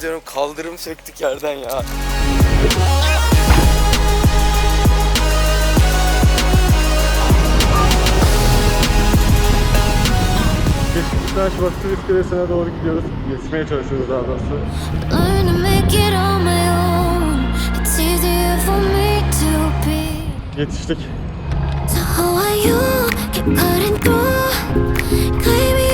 Diyorum kaldırım söktük yerden ya. Beşiktaş Vakfı iskelesine doğru gidiyoruz. Geçmeye çalışıyoruz daha doğrusu. Yetiştik. So how are you? Keep cutting through. Claiming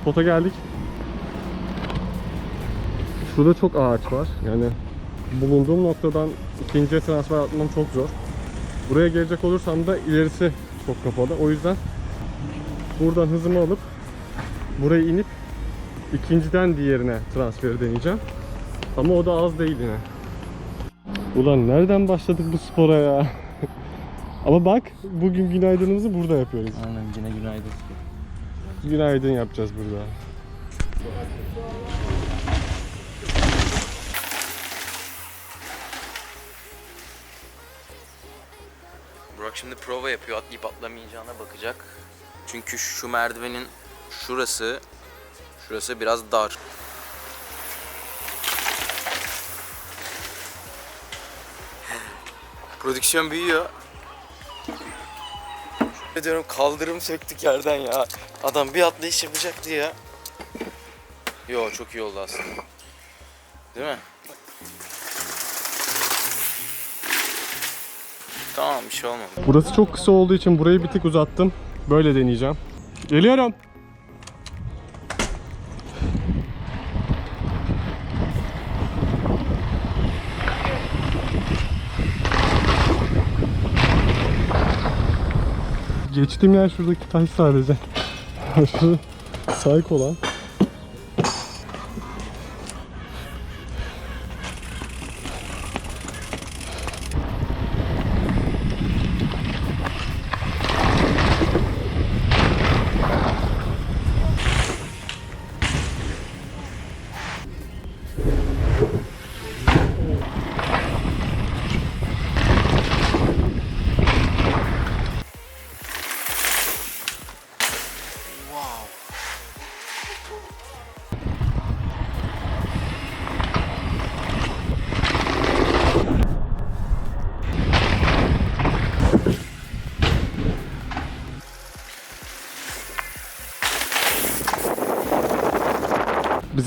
spota geldik. Şurada çok ağaç var. Yani bulunduğum noktadan ikinciye transfer atmam çok zor. Buraya gelecek olursam da ilerisi çok kapalı. O yüzden buradan hızımı alıp buraya inip ikinciden diğerine transferi deneyeceğim. Ama o da az değil yine. Ulan nereden başladık bu spora ya? Ama bak bugün günaydınımızı burada yapıyoruz. Aynen yine günaydın. Günaydın yapacağız burada. Burak şimdi prova yapıyor atlayıp atlamayacağına bakacak. Çünkü şu merdivenin şurası şurası biraz dar. Prodüksiyon büyüyor. Diyorum kaldırım söktük yerden ya. Adam bir atlayış yapacaktı ya. Yo çok iyi oldu aslında. Değil mi? Tamam bir şey olmadı. Burası çok kısa olduğu için burayı bir tık uzattım. Böyle deneyeceğim. Geliyorum. Geçtim yer şuradaki taş sadece. Şu sahip olan.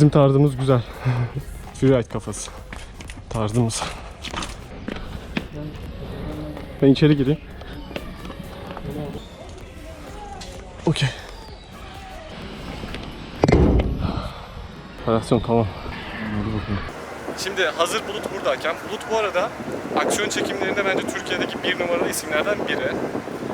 Bizim tarzımız güzel. Freeride kafası. Tarzımız. Ben içeri gireyim. Okey. Operasyon tamam. Hadi bakalım. Şimdi hazır Bulut buradayken, Bulut bu arada aksiyon çekimlerinde bence Türkiye'deki bir numaralı isimlerden biri.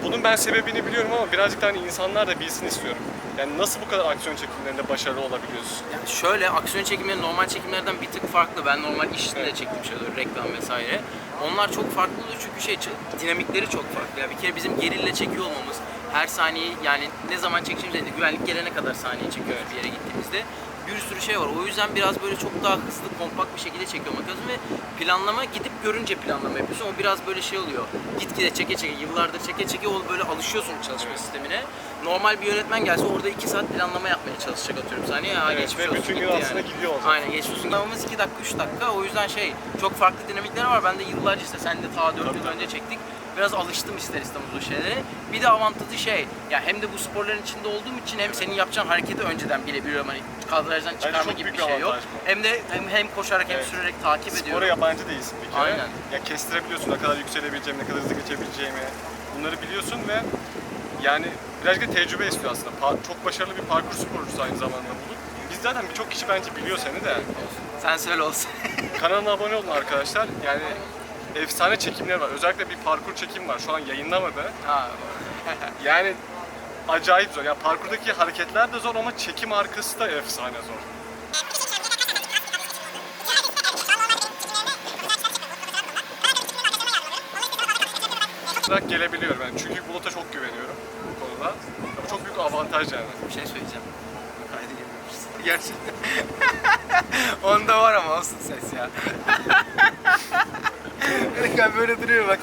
Bunun ben sebebini biliyorum ama birazcık da hani insanlar da bilsin istiyorum. Yani nasıl bu kadar aksiyon çekimlerinde başarılı olabiliyorsun? Yani şöyle aksiyon çekimleri normal çekimlerden bir tık farklı. Ben normal işte de çektiğim şeyler, reklam vesaire. Onlar çok farklı oluyor çünkü şey dinamikleri çok farklı. Yani bir kere bizim gerille çekiyor olmamız her saniye yani ne zaman çekeceğimiz güvenlik gelene kadar saniye çekiyoruz bir yere gittiğimizde. Bir sürü şey var. O yüzden biraz böyle çok daha hızlı, kompakt bir şekilde çekiyor olmak lazım ve planlama gidip görünce planlama yapıyorsun. O biraz böyle şey oluyor. Gitgide çeke çeke, yıllardır çeke çeke o böyle alışıyorsun çalışma sistemine. Normal bir yönetmen gelse orada 2 saat planlama yapmaya çalışacak atıyorum saniye. Ha, Evet, geçmiş olsun, bütün gün bitti aslında gidiyor o zaman. Aynen geçmiş olsun. Davamız 2 dakika 3 dakika. O yüzden şey çok farklı dinamikleri var. Ben de yıllarca işte sen de ta 4 yıl önce çektik. Biraz alıştım ister istemez o şeylere. Bir de avantajı şey, ya hem de bu sporların içinde olduğum için hem senin yapacağın hareketi önceden bilebiliyorum. Hani kadrajdan çıkarma çok gibi büyük bir şey yok. avantaj bu. Hem de hem, hem koşarak hem Evet. sürerek takip Spora ediyorum. yabancı değilsin bir kere. Aynen. Ya kestirebiliyorsun ne kadar yükselebileceğimi, ne kadar hızlı geçebileceğimi. Bunları biliyorsun ve yani birazcık da tecrübe istiyor aslında. Pa- çok başarılı bir parkur sporcusu aynı zamanda Bulut. Biz zaten birçok kişi bence biliyor seni de. Sen söyle olsun. Kanalına abone olun arkadaşlar. Yani efsane çekimleri var. Özellikle bir parkur çekim var. Şu an yayınlamadı. Ha, Yani acayip zor. Yani parkurdaki hareketler de zor ama çekim arkası da efsane zor. olarak gelebiliyorum yani. Çünkü Bulut'a çok güveniyorum bu konuda. Bu çok büyük avantaj yani. bir şey söyleyeceğim. Haydi geliyoruz. Gerçekten. Onda var ama olsun ses ya. Ben böyle duruyor bak.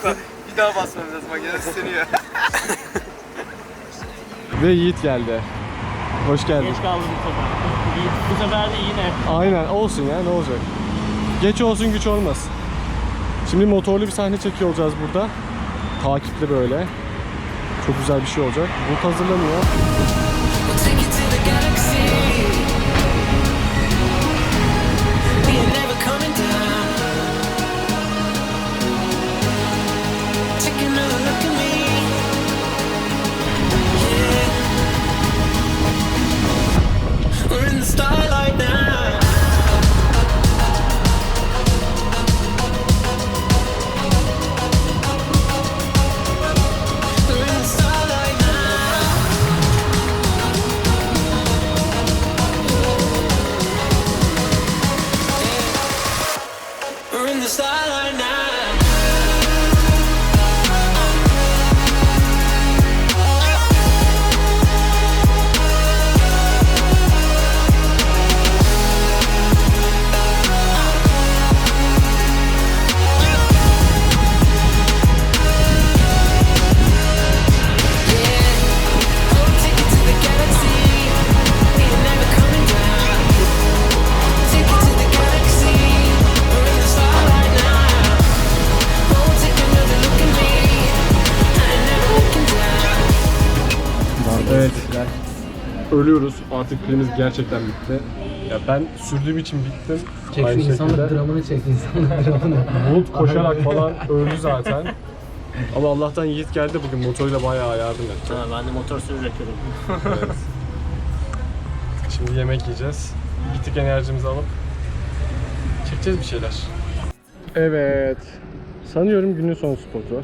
Bir daha basmam lazım makine seniyor. Ve Yiğit geldi. Hoş geldin. Geç kaldı bu sefer. İyi- Bu sefer de yine. Aynen olsun ya ne olacak. Geç olsun güç olmaz. Şimdi motorlu bir sahne çekiyor olacağız burada. Takipli böyle. Çok güzel bir şey olacak. Bulut hazırlanıyor. Evet. Ölüyoruz. Artık pilimiz gerçekten bitti. Ya ben sürdüğüm için bittim. Çek şu Aynı insanlık şekilde. dramını çek insanlık dramını. Bulut koşarak falan öldü zaten. Ama Allah'tan Yiğit geldi bugün motoruyla bayağı yardım etti. Ha, ben de motor yapıyorum. Evet. Şimdi yemek yiyeceğiz. Bitik enerjimizi alıp çekeceğiz bir şeyler. Evet. Sanıyorum günün son spotu.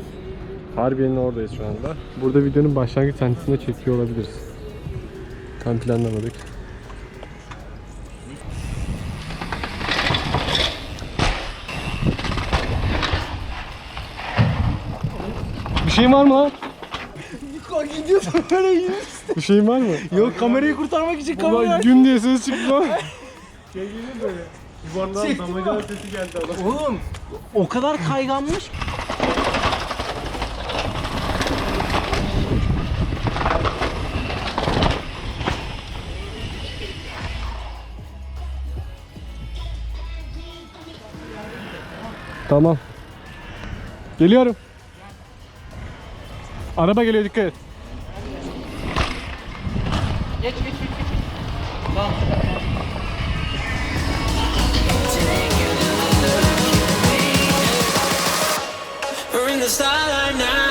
Harbiye'nin oradayız şu anda. Burada videonun başlangıç sahnesinde çekiyor olabiliriz. Tam planlamadık. Bir şeyin var mı lan? Gidiyorsun böyle Bir şeyin var mı? Yok kamerayı kurtarmak için Ulan gün diye ses çıktı lan. Şey gelir böyle. Yuvarlan damacana sesi geldi adam. Oğlum o kadar kayganmış. Tamam. Geliyorum. Araba geliyor dikkat et. We're in the starlight now.